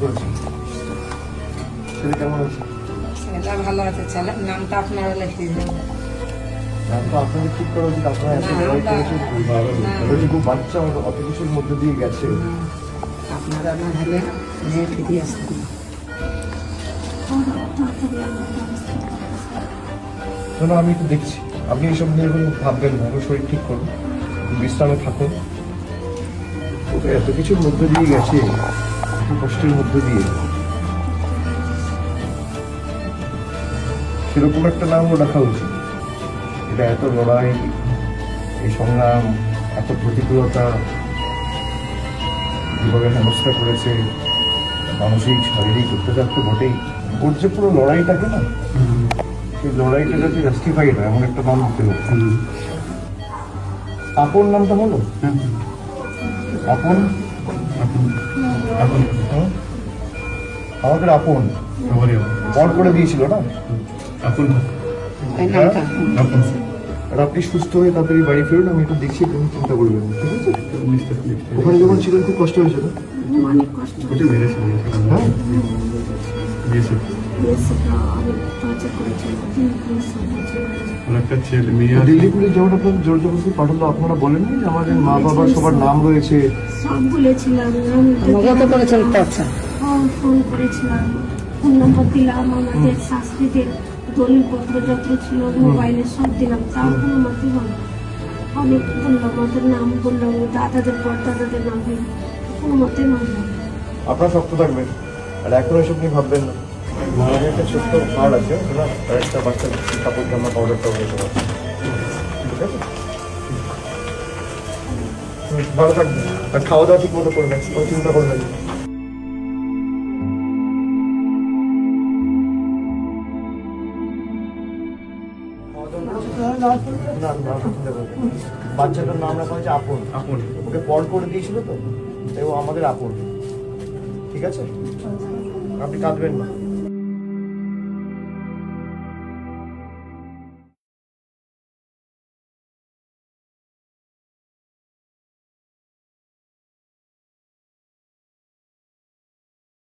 করেছে। ছেলে কেমন আছে? ছেলেটা ভালো আছে ছেলের নামটা আপনারা লিখিয়ে দেবেন নাম তো আপনাদের ঠিক করা উচিত আপনারা এত না, করেছেন ওইটুকু বাচ্চা অত কিছুর মধ্যে দিয়ে গেছে। আপনারা না হলে মেয়ে ফিরে আসতেন শোনো আমি একটু দেখছি। আপনি এসব নিয়ে কোনো ভাববেন না এখন শরীর ঠিক করুন বিশ্রামে থাকুন। এত কিছুর মধ্যে দিয়ে গেছে। কষ্টের মধ্যে দিয়ে। সেরকম একটা নামও রাখা উচিত। এটা এত লড়াই এই সংগ্রাম এত প্রতিকূলতা যেভাবে হেনস্থা করেছে মানসিক শারীরিক অত্যাচার তো বটেই। ওর যে পুরো লড়াইটাকে না সেই লড়াইটা যাতে জাস্টিফাইড হয় এমন একটা নাম হতে হবে আপন নামটা হলো আপন? আমাদের আপন বল করে দিয়েছিল না? ওই নামটা আর আপনি সুস্থ হয়ে তাড়াতাড়ি বাড়ি ফিরুন আমি একটু দেখছি কোনো চিন্তা করবেন না, ঠিক আছে? ওখানে যখন ছিলেন খুব কষ্ট হয়েছিল? অনেক কষ্ট। হ্যাঁ? দিয়েছিল অনেক টর্চার করেছিল তিন পুলিশ টর্চার করেছিল একটা ছেলে মেয়ে দিল্লি পুলিশ যেমন আপনাদের জোর জবরদস্তি পাঠালো আপনারা বলেননি যে আমাদের মা বাবার সবার নাম রয়েছে? সব বলেছিলাম আমি আমাকেও তো করেছেন টর্চার ফোন ফোন করেছিলাম ফোন নম্বর দিলাম আমাদের শাস্ত্রীদের দলিলপত্র যত ছিল মোবাইলে সব দিলাম তাও কোনো মতে হলো অনেক বললাম নাম বললাম দাদাদের পর নাম দিলাম। কোনো মতে আপনারা শক্ত থাকবেন আর এখন এসব নিয়ে ভাববেন না। আমাদের একটা ছোট্ট কার্ড আছে ওটা একটা বাচ্চা কাপড় জামা পাউডার টাউডার সব আছে ঠিক আছে? ভালো থাকবেন। আর খাওয়া দাওয়া ঠিক মতো করবেন কোনো চিন্তা করবেন না। বাচ্চাটার নাম রাখা হয়েছে আপন। আপন। ওকে পর করে দিয়েছিল তো তাই ও আমাদের আপন। ঠিক আছে? আপনি কাঁদবেন না।